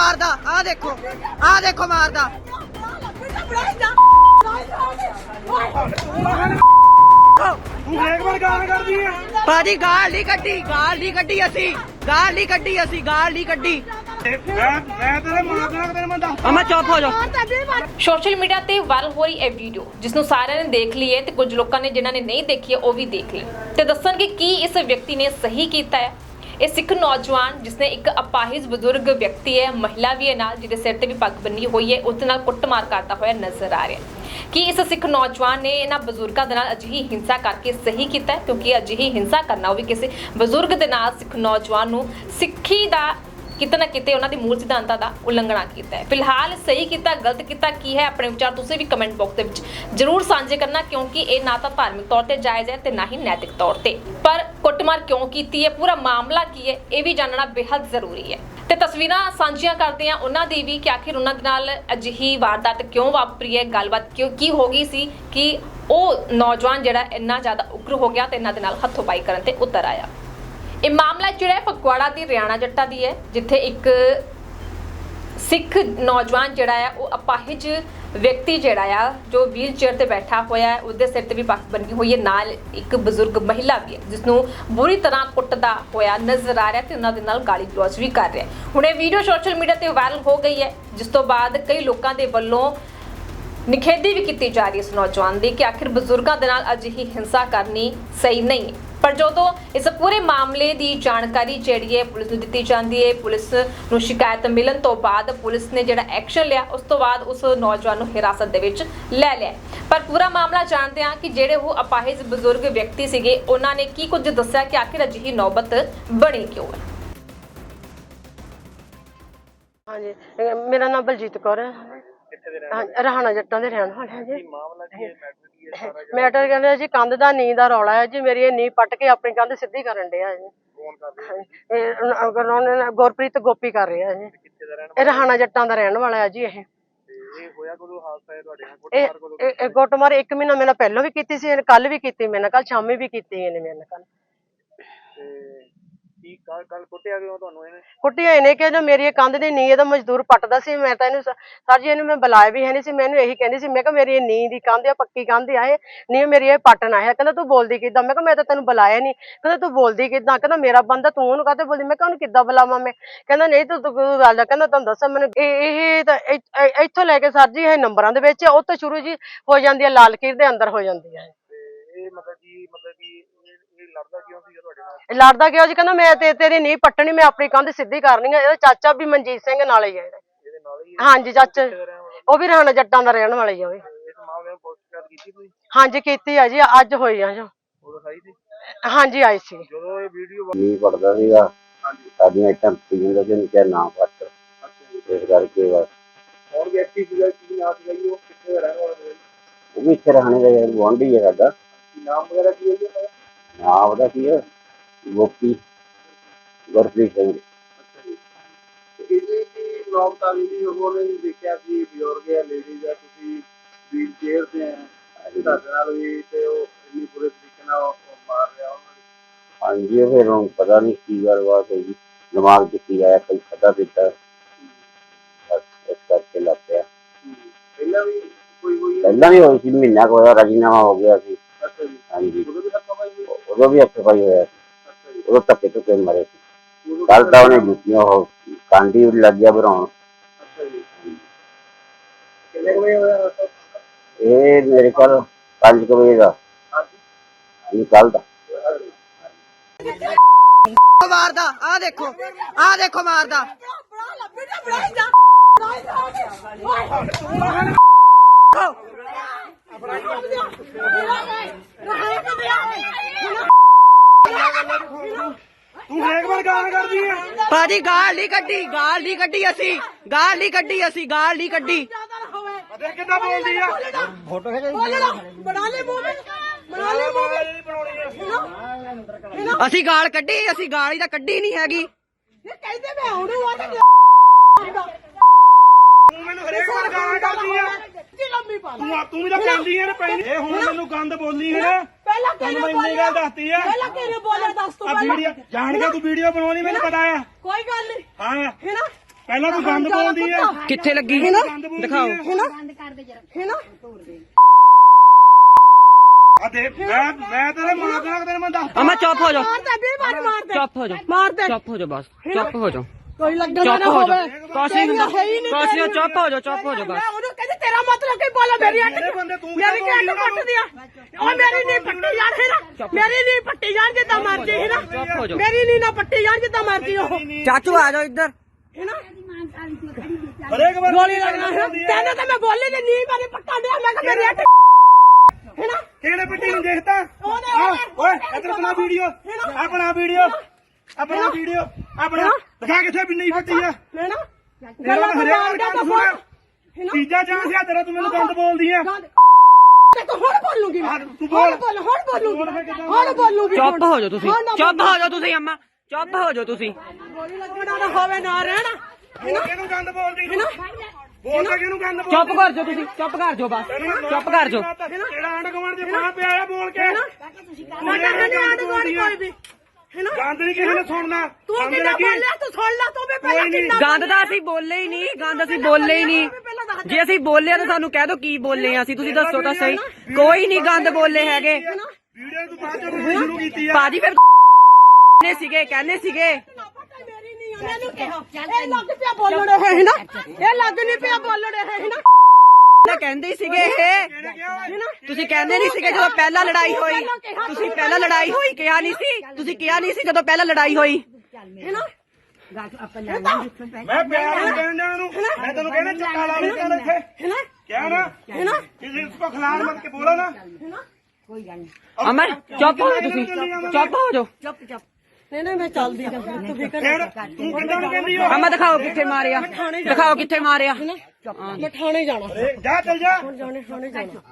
ਮਾਰਦਾ ਆ ਦੇਖੋ ਆ ਦੇਖੋ ਮਾਰਦਾ। ਤੂੰ ਹਰੇਕ ਵਾਰ ਗਾਲ ਕਰਦੀ ਆ ਭਾਜੀ, ਗਾਲ ਨਹੀਂ ਕੱਢੀ, ਗਾਲ ਨਹੀਂ ਕੱਢੀ ਅਸੀਂ, ਗਾਲ ਨਹੀਂ ਕੱਢੀ ਅਸੀਂ, ਗਾਲ ਨਹੀਂ ਕੱਢੀ। ਮੈਂ ਮੈਂ ਤੇਰੇ ਮਾਂ ਪਿਓ ਤੇਰੇ ਮੈਂ ਅਮਾ ਚੁੱਪ ਹੋ ਜਾ ਸੋਸ਼ਲ ਮੀਡੀਆ ਤੇ ਵਾਇਰਲ ਹੋਈ ਇਹ ਵੀਡੀਓ ਜਿਸ ਨੂੰ ਸਾਰਿਆਂ ਨੇ ਦੇਖ ਲਈ ਹੈ ਤੇ ਕੁਝ ਲੋਕਾਂ ਨੇ ਜਿਨ੍ਹਾਂ ਨੇ ਨਹੀਂ ਦੇਖੀ ਹੈ, ਉਹ ਵੀ ਦੇਖ ਲਈ। ਤੇ ਦੱਸਣਗੇ ਕੀ ਇਸ ਵਿਅਕਤੀ ਨੇ ਸਹੀ ਕੀਤਾ ਹੈ। ਇਹ ਸਿੱਖ ਨੌਜਵਾਨ, ਜਿਸਨੇ ਇੱਕ ਅਪਾਹਿਜ ਬਜ਼ੁਰਗ ਵਿਅਕਤੀ ਹੈ, ਮਹਿਲਾ ਵੀ ਹੈ ਨਾਲ, ਜਿਹਦੇ ਸਿਰ ਤੇ ਵੀ ਪੱਗ ਬੰਨੀ ਹੋਈ ਹੈ, ਉਸ ਨਾਲ ਕੁੱਟਮਾਰ ਕਰਦਾ ਹੋਇਆ ਨਜ਼ਰ ਆ ਰਿਹਾ ਹੈ। ਕੀ ਇਸ ਸਿੱਖ ਨੌਜਵਾਨ ਨੇ ਇਹਨਾਂ ਬਜ਼ੁਰਗਾਂ ਦੇ ਨਾਲ ਅਜਿਹੀ ਹਿੰਸਾ ਕਰਕੇ ਸਹੀ ਕੀਤਾ ਕਿਉਂਕਿ ਅਜਿਹੀ ਹਿੰਸਾ ਕਰਨਾ ਉਹ ਵੀ ਕਿਸੇ ਬਜ਼ੁਰਗ ਦੇ ਨਾਲ ਸਿੱਖ ਨੌਜਵਾਨ ਨੂੰ ਸਿੱਖੀ ਦਾ ਕਿਤੇ ਨਾ ਕਿਤੇ ਉਹਨਾਂ ਦੀ ਮੂਲ ਸਿਧਾਂਤਾਂ ਦਾ ਉਲੰਘਣਾ ਕੀਤਾ ਹੈ। ਫਿਲਹਾਲ ਸਹੀ ਕੀਤਾ, ਗਲਤ ਕੀਤਾ ਕੀ ਹੈ ਆਪਣੇ ਵਿਚਾਰ ਤੁਸੀਂ ਵੀ ਕਮੈਂਟ ਬਾਕਸ ਦੇ ਵਿੱਚ ਜਰੂਰ ਸਾਂਝੇ ਕਰਨਾ ਕਿਉਂਕਿ ਇਹ ਨਾ ਤਾਂ ਧਾਰਮਿਕ ਤੌਰ ਤੇ ਜਾਇਜ਼ ਹੈ ਤੇ ਨਾ ਹੀ ਨੈਤਿਕ ਤੌਰ ਤੇ। ਪਰ ਕੁੱਟਮਾਰ ਕਿਉਂ ਕੀਤੀ ਹੈ? ਪੂਰਾ ਮਾਮਲਾ ਕੀ ਹੈ? ਇਹ ਵੀ ਜਾਣਨਾ ਬੇहद ਜ਼ਰੂਰੀ ਹੈ। ਤੇ ਤਸਵੀਰਾਂ ਸਾਂਝੀਆਂ ਕਰਦੇ ਆ ਉਹਨਾਂ ਦੀ ਵੀ ਕਿ ਆਖਿਰ ਉਹਨਾਂ ਦੇ ਨਾਲ ਅਜਿਹੀ ਵਾਰਦਾਤ ਕਿਉਂ ਵਾਪਰੀ ਹੈ? ਗੱਲਬਾਤ ਕਿਉਂ ਕੀ ਹੋ ਗਈ ਸੀ? ਕਿ ਉਹ ਨੌਜਵਾਨ ਜਿਹੜਾ ਇੰਨਾ ਜ਼ਿਆਦਾ ਉਗਰ ਹੋ ਗਿਆ ਤੇ ਇਹਨਾਂ ਦੇ ਨਾਲ ਹੱਥੋਂ ਪਾਈ ਕਰਨ ਤੇ ਉਤਰ ਆਇਆ। ਇਹ ਮਾਮਲਾ ਜਿਹੜਾ ਹੈ ਦੀ ਰਿਆਣਾ ਜੱਟਾ ਦੀ ਹੈ, ਜਿੱਥੇ ਇੱਕ ਸਿੱਖ ਨੌਜਵਾਨ ਜਿਹੜਾ ਆ ਉਹ ਅਪਾਹਿਜ ਵਿਅਕਤੀ ਜਿਹੜਾ ਆ, ਜੋ ਵੀਲ ਚੇਅਰ ਤੇ ਬੈਠਾ ਹੋਇਆ ਹੈ, ਉਹਦੇ ਸਿਰ ਤੇ ਵੀ ਪੱਖ ਬੰਨੀ ਹੋਈ ਹੈ, ਨਾਲ ਇੱਕ ਬਜ਼ੁਰਗ ਮਹਿਲਾ ਵੀ ਹੈ ਜਿਸ ਨੂੰ ਬੁਰੀ ਤਰ੍ਹਾਂ ਕੁੱਟਦਾ ਹੋਇਆ ਨਜ਼ਰ ਆ ਰਿਹਾ ਤੇ ਉਹਨਾਂ ਦੇ ਨਾਲ ਗਾਲੀ ਗਲੋਚ ਵੀ ਕਰ ਰਿਹਾ ਹੁਣ ਇਹ ਵੀਡੀਓ ਸੋਸ਼ਲ ਮੀਡੀਆ ਤੇ ਵਾਇਰਲ ਹੋ ਗਈ ਹੈ, ਜਿਸ ਤੋਂ ਬਾਅਦ ਕਈ ਲੋਕਾਂ ਦੇ ਵੱਲੋਂ ਨਿਖੇਧੀ ਵੀ ਕੀਤੀ ਜਾ ਰਹੀ ਹੈ ਇਸ ਨੌਜਵਾਨ ਦੀ ਕਿ ਆਖਿਰ ਬਜ਼ੁਰਗਾਂ ਦੇ ਨਾਲ ਅਜਿਹੀ ਹਿੰਸਾ ਕਰਨੀ ਸਹੀ ਨਹੀਂ ਹੈ। ਪਰ ਜਦੋਂ ਇਸ ਪੂਰੇ ਮਾਮਲੇ ਦੀ ਜਾਣਕਾਰੀ ਜਿਹੜੀ ਹੈ ਪੁਲਿਸ ਨੂੰ ਦਿੱਤੀ ਜਾਂਦੀ ਹੈ ਪੁਲਿਸ ਨੂੰ ਸ਼ਿਕਾਇਤ ਮਿਲਣ ਤੋਂ ਬਾਅਦ ਪੁਲਿਸ ਨੇ ਜਿਹੜਾ ਐਕਸ਼ਨ ਲਿਆ ਉਸ ਤੋਂ ਬਾਅਦ ਉਸ ਨੌਜਵਾਨ ਨੂੰ ਹਿਰਾਸਤ ਦੇ ਵਿੱਚ ਲੈ ਲਿਆ। ਪਰ ਪੂਰਾ ਮਾਮਲਾ ਜਾਣਦੇ ਹਾਂ ਕਿ ਜਿਹੜੇ ਉਹ ਅਪਾਹਿਜ ਬਜ਼ੁਰਗ ਵਿਅਕਤੀ ਸੀਗੇ ਉਹਨਾਂ ਨੇ ਕੀ ਕੁਝ ਦੱਸਿਆ ਕਿ ਆਖਿਰ ਅਜਿਹੀ ਨੌਬਤ ਬਣੀ ਕਿਉਂ ਹੈ? ਹਾਂਜੀ ਮੇਰਾ ਨਾਮ ਬਲਜੀਤ ਕੌਰ ਹੈ। ਹਾਂ ਰਹਾਣਾ ਜੱਟਾਂ ਦੇ ਰਹਿਣ ਵਾਲੇ ਹਾਂ ਜੀ। ਮਾਮਲਾ ਕੀ ਹੈ ਸਾਰਾ ਮੈਟਰ ਕਹਿੰਦੇ ਜੀ ਕੰਧ ਦਾ ਨੀਂਹ ਦਾ ਰੌਲਾ ਹੈ ਜੀ ਮੇਰੀ ਇਹ ਨੀਂਹ ਪੱਟ ਕੇ ਆਪਣੀ ਕੰਧ ਸਿੱਧੀ ਕਰਨ ਡਿਆ ਜੀ। ਫੋਨ ਕਰ ਹਾਂਜੀ। ਇਹ ਉਹਨਾਂ- ਉਹਨਾਂ ਨੇ ਗੁਰਪ੍ਰੀਤ ਗੋਪੀ ਕਰ ਰਿਹਾ ਜੀ। ਕਿੱਥੇ ਦਾ ਰਹਿਣ ਇਹ ਰਹਾਣਾ ਜੱਟਾਂ ਦਾ ਰਹਿਣ ਵਾਲਾ ਹੈ ਜੀ ਇਹ। ਤੇ ਇਹ ਹੋਇਆ ਕਦੋਂ ਹਾਦਸਾ ਹੈ ਤੁਹਾਡੇ ਨਾਲ? ਇਹ ਕੁੱਟਮਾਰ ਕਦੋਂ ਇਹ- ਇਹ ਗੁੱਟਮਾਰ ਇੱਕ ਮਹੀਨਾ ਮੇਰੇ ਨਾਲ ਪਹਿਲਾਂ ਵੀ ਕੀਤੀ ਸੀ ਇਹਨੇ ਕੱਲ ਵੀ ਕੀਤੀ ਮੇਰੇ ਨਾਲ ਕੱਲ ਸ਼ਾਮੀ ਵੀ ਕੀਤੀ ਇਹਨੇ ਮੇਰੇ ਨਾਲ ਕੱਲ ਤੇ ਕੀ ਕੱਲ ਕੱਲ ਕੁੱਟਿਆ ਕਿਉਂ ਤੁਹਾਨੂੰ ਇਹਨੇ? ਕੁੱਟਿਆ ਇਹਨੇ ਕਿ ਜੋ ਮੇਰੀ ਇਹ ਕੰਧ ਦੀ ਨੀਂਹ ਇਹਦਾ ਮਜ਼ਦੂਰ ਪੱਟਦਾ ਸੀ ਮੈਂ ਤਾਂ ਇਹਨੂੰ ਸ- ਸਰ ਜੀ ਇਹਨੂੰ ਮੈਂ ਬੁਲਾਇਆ ਵੀ ਹੈ ਨਹੀਂ ਸੀ ਮੈਨੂੰ ਇਹੀ ਕਹਿੰਦੀ ਸੀ ਮੈਂ ਕਿਹਾ ਮੇਰੀ ਇਹ ਨੀਂਹ ਦੀ ਕੰਧ ਆ ਪੱਕੀ ਕੰਧ ਆ ਇਹ ਨੀਂਹ ਮੇਰੀ ਇਹ ਪੱਟਣਾ ਹੈ ਕਹਿੰਦਾ ਤੂੰ ਬੋਲਦੀ ਕਿੱਦਾਂ? ਮੈਂ ਕਿਹਾ ਮੈਂ ਤਾਂ ਤੈਨੂੰ ਬੁਲਾਇਆ ਨਹੀਂ। ਕਹਿੰਦਾ ਤੂੰ ਬੋਲਦੀ ਕਿੱਦਾਂ? ਕਹਿੰਦਾ ਮੇਰਾ ਬੰਦਾ ਤੂੰ ਉਹਨੂੰ ਕਾਹਤੇ ਬੋਲਦੀ? ਮੈਂ ਕਿਹਾ ਉਹਨੂੰ ਕਿੱਦਾਂ ਬੁਲਾਵਾਂ ਮੈਂ? ਕਹਿੰਦਾ ਨਹੀਂ ਤੂੰ ਤੂੰ ਕੋਈ ਗੱਲ ਆ। ਕਹਿੰਦਾ ਤੁਹਾਨੂੰ ਦੱਸਾਂ ਮੈਨੂੰ ਇਹ ਇਹ ਤਾਂ ਇ- ਇ- ਇੱਥੋਂ ਲੈ ਕੇ ਸਰ ਜੀ ਇਹ ਨੰਬਰਾਂ ਦੇ ਵਿੱਚ ਆ, ਉਹ ਤੋਂ ਸ਼ੁਰੂ ਜੀ ਹੋ ਜਾਂਦੀ ਹੈ ਲਾਲ ਕੀਰ ਦੇ ਅੰਦਰ ਹੋ ਜਾਂਦੀ ਹੈ ਤੇ ਇਹ ਮਤਲਬ ਕੀ ਮਤਲਬ ਕਿ ਲੜਦਾ ਕਿਉਂ ਸੀ ਤੁਹਾਡੇ ਨਾਲ? ਇਹ ਲੜਦਾ ਕਿਉਂ ਜੀ ਕਹਿੰਦਾ ਮੈਂ ਤੇ ਤੇਰੀ ਨੀਂਹ ਪੱਟਣੀ ਮੈਂ ਆਪਣੀ ਕੰਧ ਸਿੱਧੀ ਕਰਨੀ ਹੈ ਇਹਦਾ ਚਾਚਾ ਵੀ ਮਨਜੀਤ ਸਿੰਘ ਨਾਲ ਹੀ ਹੈ ਇਹਦਾ। ਇਹਦੇ ਨਾਲ ਹੀ ਹਾਂਜੀ ਚਾਚਾ। ਰਹਿਣ ਉਹ ਵੀ ਰਾਣਾ ਜੱਟਾਂ ਦਾ ਰਹਿਣ ਵਾਲਾ ਹੀ ਆ ਉਹ ਵੀ। ਇਸ ਮਾਮਲੇ ਨੂੰ ਪੁਲਿਸ ਸ਼ਿਕਾਇਤ ਕੀਤੀ ਤੁਸੀਂ? ਹਾਂਜੀ ਕੀਤੀ ਆ ਜੀ ਅੱਜ ਹੋਈ ਆ ਜੋ। ਉਦੋਂ ਸਹੀ ਸੀ? ਹਾਂਜੀ ਆਈ ਸੀ। ਜਦੋਂ ਇਹ ਵੀਡੀਓ ਨਹੀਂ ਪੜਦਾ ਸੀਗਾ। ਹਾਂਜੀ। ਸਾਡੀਆਂ ਇੱਟਾਂ ਪੀ ਜਾਂਦਾ ਸੀ ਉਹਨੂੰ ਕਿਹਾ ਨਾ ਪੱਟ। ਅੱਛਾ। ਜੀ ਇਸ ਕਰਕੇ ਬਸ ਹੋਰ ਵਿਅਕਤੀ ਸੀਗਾ? ਕੀ ਨਾਮ ਸੀਗਾ ਜੀ? ਉਹ ਕਿੱਥੇ ਦਾ ਰਹਿਣ ਵਾਲਾ ਸੀਗਾ ਜੀ? ਉਹ ਵੀ ਇੱਥੇ ਰਹਿਣੇ ਦਾ ਗੁਆਂਢੀ ਹੈ ਸਾਡਾ। ਕੀ ਨਾਮ ਵਗੈਰਾ ਕੀ ਹੈ ਜੀ ਉਹਦਾ? ਨਾਮ ਉਹਦਾ ਕੀ ਹੈ? ਗੋਪੀ ਗੁਰਪ੍ਰੀਤ ਸਿੰਘ। ਅੱਛਾ ਜੀ। ਇਹਦੇ ਕੀ ਬਲੌਗ ਤਾਂ ਵੀ ਉਹਨੇ ਵੀ ਦੇਖਿਆ ਕਿ ਬਜ਼ੁਰਗ ਹੈ ਲੇਡੀਜ਼ ਹੈ ਤੁਸੀਂ ਵੀਲ ਚੇਅਰ ਤੇ ਹੈ ਤੁਹਾਡੇ ਨਾਲ ਵੀ ਤੇ ਉਹ ਇੰਨੀ ਬੁਰੇ ਤਰੀਕੇ ਨਾਲ ਉਹ ਮਾਰ ਰਿਹਾ ਉਹਨਾਂ ਨੂੰ। ਹਾਂਜੀ ਉਹ ਫਿਰ ਹੁਣ ਪਤਾ ਨਹੀਂ ਕੀ ਗੱਲਬਾਤ ਹੋਈ। ਦਿਮਾਗ 'ਚ ਕੀ ਆਇਆ ਕੋਈ ਪਤਾ ਪੀਤਾ ਬਸ ਇਸ ਕਰਕੇ ਲੱਗ ਪਿਆ। ਪਹਿਲਾਂ ਵੀ ਕੋਈ ਹੋਈ? ਪਹਿਲਾਂ ਵੀ ਹੋਈ ਸੀ ਮਹੀਨਾ ਕੁ ਹੋਇਆ ਰਾਜੀਨਾਮਾ ਹੋ ਗਿਆ ਸੀ ਅੱਛਾ ਜੀ ਹਾਂਜੀ ਉਦੋਂ ਵੀ ਹੱਥੋਂ ਉਦੋਂ ਵੀ ਪਾਈ ਹੋਇਆ ਸੀ ਜੀ ਉਦੋਂ ਧੱਕੇ ਧੁੱਕੇ ਮਾਰੇ ਸੀ। ਕੱਲ ਤਾਂ ਉਹਨੇ ਜੁੱਤੀਆਂ ਉਹ ਕਾਂਡੀ ਵੀ ਲੱਗ ਗਿਆ ਭਰਾਉਣ। ਅੱਛਾ ਜੀ। ਕਿੰਨੇ ਕੁ ਵਜੇ ਹੋਇਆ ਹਾਦਸਾ? ਇਹ ਮੇਰੇ ਕੋਲ 5 ਵਜੇ ਦਾ। ਇਹ ਕੱਲ ਦਾ। ਮਾਰਦਾ ਆ ਦੇਖੋ ਆ ਦੇਖੋ ਮਾਰਦਾ ਤੂੰ ਹਰੇਕ ਵਾਰ ਗਾਲ ਕਰਦੀ ਆ। ਭਾਜੀ ਗਾਲ ਨਹੀਂ ਕੱਢੀ ਗਾਲ ਨਹੀਂ ਕੱਢੀ ਅਸੀਂ। ਗਾਲ ਨਹੀਂ ਕੱਢੀ ਅਸੀਂ ਗਾਲ ਨਹੀਂ ਕੱਢੀ। ਦੇਖ ਕਿੱਦਾਂ ਬੋਲਦੀ ਆ। ਬਣਾ ਲੈ ਮੂੰਹ ਬਣਾ ਲੈ ਆ। ਅਸੀਂ ਗਾਲ ਕੱਢੀ ਅਸੀਂ ਗਾਲ ਹੀ ਤਾਂ ਕੱਢੀ ਨਹੀਂ ਹੈਗੀ। ਕਹਿੰਦੇ ਮੈਂ ਹੁਣ ਉਹ ਤੂੰ ਮੈਨੂੰ ਹਰੇਕ ਵਾਰ ਗਾਲ ਕਰਦੀ ਆ। ਕਿ ਲੰਮੀ ਪਾ ਤੂੰ ਆ- ਤੂੰ ਵੀ ਤਾਂ ਪੈਂਦੀ ਆ ਨਾ ਪੈਂਦੀ ਇਹ ਹੁਣ ਮੈਨੂੰ ਗੰਦ ਬੋਲਦੀ ਹੈ ਨਾ। ਪਹਿਲਾਂ ਤੈਨੂੰ ਮੈਂ ਇੰਨੀ ਗੱਲ ਦੱਸਤੀ ਆ ਪਹਿਲਾਂ ਕਿਹਨੇ ਬੋਲਿਆ? ਦੱਸ ਤੂੰ ਆ ਵੀਡੀਓ ਜਾਣ ਕੇ ਤੂੰ ਵੀਡੀਓ ਬਣਾਉਣੀ ਮੈਨੂੰ ਪਤਾ ਆ ਕੋਈ ਗੱਲ ਨਹੀਂ। ਹਾਂ। ਹੈ ਨਾ ਪਹਿਲਾਂ ਤੂੰ ਗੰਦ ਬੋਲਦੀ ਹੈ। ਕਿੱਥੇ ਲੱਗੀ? ਗੰਦ ਬੋਲਦੀ ਦਿਖਾਓ। ਹੈ। ਹੈ ਨਾ ਆ ਦੇ ਮੈਂ ਮੈਂ ਤੇਰੇ ਮਾਂ ਪਿਓ ਤੇਰੇ ਮੈਂ ਦੱਸ ਅਮਾ ਚੁੱਪ ਹੋ ਜਾ। ਮਾਰਦਾ ਵੀ ਮਾਰ ਮਾਰਦੇ ਚੁੱਪ ਹੋ ਜਾ। ਮਾਰਦੇ ਚੁੱਪ ਹੋ ਜਾ ਬਸ। ਚੁੱਪ ਹੋ ਜਾ। ਕੋਈ ਲੱਗਣਾ ਚੁੱਪ ਨਾ ਹੋ ਜਾ। ਹੋਵੇ। ਕੁਛ ਨਹੀਂ ਹੁੰਦਾ ਤੇਰੀਆਂ ਹੈ ਹੀ ਨਹੀਂ ਕੁਛ ਨਹੀਂ ਤੇਰੀਆਂ। ਚੁੱਪ ਹੋ ਜਾ ਚੁੱਪ ਹੋ ਜਾ ਮੈਂ ਬਸ। ਉਹਨੂੰ ਕਹਿੰਦੀ ਤੇਰਾ ਮਤਲਬ ਕੀ ਬੋਲਾ ਮੇਰੀ ਅੱਟ ਮੇਰੇ ਕਿ ਅੱਟ ਬੋਲੀ ਪੱਟ ਦਿਆ ਉਹ ਮੇਰੀ ਨਹੀਂ ਪੱਟੀ ਜਾਣ ਹੈ ਨਾ ਮੇਰੀ ਨਹੀਂ ਪੱਟੀ ਜਾਣ ਜਿੱਦਾਂ ਮਰਜ਼ੀ ਹੈ ਨਾ ਮੇਰੀ ਨਹੀਂ ਨਾ ਪੱਟੀ ਜਾਣ ਜਿੱਦਾਂ ਮਰਜ਼ੀ ਉਹ। ਚਾਚੂ ਆ ਜਾਓ ਇੱਧਰ। ਹੈ ਨਾ ਹਰੇਕ ਵਾਰ ਗੋਲੀ ਲੱਗਣਾ ਹੈ ਕਹਿੰਦੇ ਤਾਂ ਮੈਂ ਬੋਲੀ ਤੇ ਨਹੀਂ ਮੇਰੀ ਪੱਟਾ ਦਿਆ ਮੈਂ ਕਿ ਮੇਰੀ ਅੱਟ ਹੈ ਨਾ ਕਿਹੜੇ ਪੱਟੀ ਨੂੰ ਦੇਖਦਾ ਆ, ਓਏ ਇੱਧਰ ਬਣਾ ਵੀਡੀਓ। ਆਪਣਾ ਵੀਡੀਓ। ਆਪਣਾ ਵੀਡੀਓ। ਆਪਣਾ। ਦਿਖਾ ਕਿੱਥੇ ਬਿੰਨੀ ਫੱਟੀ ਆ। ਹੈ ਨਾ ਗੱਲਾਂ ਤਾਂ ਤੋਂ ਫੋਨ ਤੀਜਾ ਚਾਂਸ ਆ ਤੇਰਾ ਤੂੰ ਮੈਨੂੰ ਗੰਦ ਬੋਲਦੀ ਆ। ਗੰਦ। ਤੇ ਤੂੰ ਹੁਣ ਬੋਲੂਗੀ ਮੈਂ। ਹਾਂ, ਤੂੰ ਬੋਲ। ਹੁਣ ਬੋਲ। ਹੁਣ ਬੋਲੂਗੀ ਬੋਲ ਫਿਰ ਕਿੱਦਾਂ ਹੁਣ ਬੋਲੂਗੀ ਚੁੱਪ ਹੋ ਜਾ ਤੁਸੀਂ। ਚੁੱਪ ਹੋ ਜਾ ਤੁਸੀਂ ਅੰਮਾ। ਚੁੱਪ ਹੋ ਜਾ ਤੁਸੀਂ। ਗੋਲੀ ਲੱਗਣਾ ਨਾ ਹੋਵੇ ਨਾ ਰਹਿਣਾ। ਬੋਲ ਕਿਹਨੂੰ ਗੰਦ ਬੋਲਦੀ ਤੂੰ? ਬੋਲ ਤਾਂ ਕਿਹਨੂੰ ਗੰਦ ਬੋਲਦੀ? ਚੁੱਪ ਕਰ ਜਾ ਤੁਸੀਂ ਚੁੱਪ ਕਰ ਜਾ ਬਸ। ਚੁੱਪ ਕਰ ਜਾ ਤੇਰਾ ਆਂਡ ਕਮਾਂਡ ਦੇ ਮਾਂ ਪਿਆ ਆ ਬੋਲ ਕੇ। ਨਹੀਂ ਆਂਡ ਕੋਈ ਵੀ। ਗੰਦ ਨਹੀਂ ਕਿਸੇ ਨੇ ਸੁਣਨਾ। ਤੂੰ ਸਮਝ ਕਿੰਨਾ ਲੱਗੀ? ਬੋਲਿਆ? ਤੂੰ ਸੁਣ ਲੈ ਤੂੰ ਵੀ ਪਹਿਲਾਂ ਕੋਈ ਨਹੀਂ। ਕਿੰਨਾ ਗੰਦ ਤਾਂ ਅਸੀਂ ਬੋਲੇ ਹੀ ਨਹੀਂ। ਗੰਦ ਅਸੀਂ ਬੋਲੇ ਹੀ ਨਹੀਂ। ਜੇ ਅਸੀਂ ਬੋਲੇ ਤਾਂ ਸਾਨੂੰ ਕਹਿ ਦਿਓ ਕੀ ਬੋਲੇ ਆ ਅਸੀਂ ਤੁਸੀਂ ਦੱਸੋ ਤਾਂ ਸਹੀ। ਕੋਈ ਨਹੀਂ ਗੰਦ ਬੋਲੇ ਹੈਗੇ। ਵੀਡੀਓ ਤੂੰ ਬਾਅਦ ਚ ਬਣਾਉਣੀ ਸ਼ੁਰੂ ਕੀਤੀ ਆ। ਬਾਜੀ ਫਿਰ ਨੇ ਸੀਗੇ ਕਹਿੰਦੇ ਸੀਗੇ। ਮੇਰੀ ਨਹੀਂ ਉਹਨਾਂ ਨੂੰ ਕਿਹਾ ਇਹ ਲੱਗ ਪਿਆ ਬੋਲਣ ਇਹ ਹੈ ਨਾ? ਇਹ ਲੱਗ ਨਹੀਂ ਪਿਆ ਬੋਲਣ ਇਹ ਹੈ ਨਾ? ਨਾ ਕਹਿੰਦੇ ਹੀ ਸੀਗੇ ਇਹ। ਤੁਸੀਂ ਕਹਿੰਦੇ ਨਹੀਂ ਸੀਗੇ ਜਦੋਂ ਪਹਿਲਾਂ ਲੜਾਈ ਹੋਈ। ਤੁਸੀਂ ਪਹਿਲਾਂ ਲੜਾਈ ਹੋਈ ਕਿਹਾ ਨਹੀਂ ਸੀ। ਤੁਸੀਂ ਕਿਹਾ ਨਹੀਂ ਸੀ ਜਦੋਂ ਪਹਿਲਾਂ ਲੜਾਈ ਹੋਈ। ਹੈ ਨਾ? ਮੈਂ ਪਿਆਰ ਨਾਲ ਡਿਆ ਉਹਨੂੰ। ਮੈਂ ਤੈਨੂੰ ਕਹਿੰਦਾ ਚੱਕਾ ਲਾ ਲਈ ਕਰ ਇੱਥੇ। ਹੈ ਨਾ ਨਾ? ਨਾ ਕਿਸੇ ਕੋ ਖਿਲਾੜ ਮਤ ਕੇ ਬੋਲੋ ਨਾ। ਅਮਰ ਚੁੱਪ ਹੋ ਜਾ ਤੁਸੀਂ। ਚੁੱਪ ਹੋ ਜਾ ਨਹੀਂ ਨਹੀਂ ਮੈਂ ਚੱਲਦੀ ਹਾਂ ਤੂੰ ਫਿਕਰ ਤੂੰ ਕਿੱਦਾਂ ਨੂੰ ਕਹਿੰਦੀ ਹੋ ਅਮਾ ਦਿਖਾਓ ਕਿੱਥੇ ਮਾਰਿਆ। ਦਿਖਾਓ ਕਿੱਥੇ ਮਾਰਿਆ। ਮੈਂ ਥਾਣੇ ਜਾਣਾ। ਜਾ ਚੱਲ ਜਾ। ਜਾਣੇ ਥਾਣੇ ਜਾਣਾ।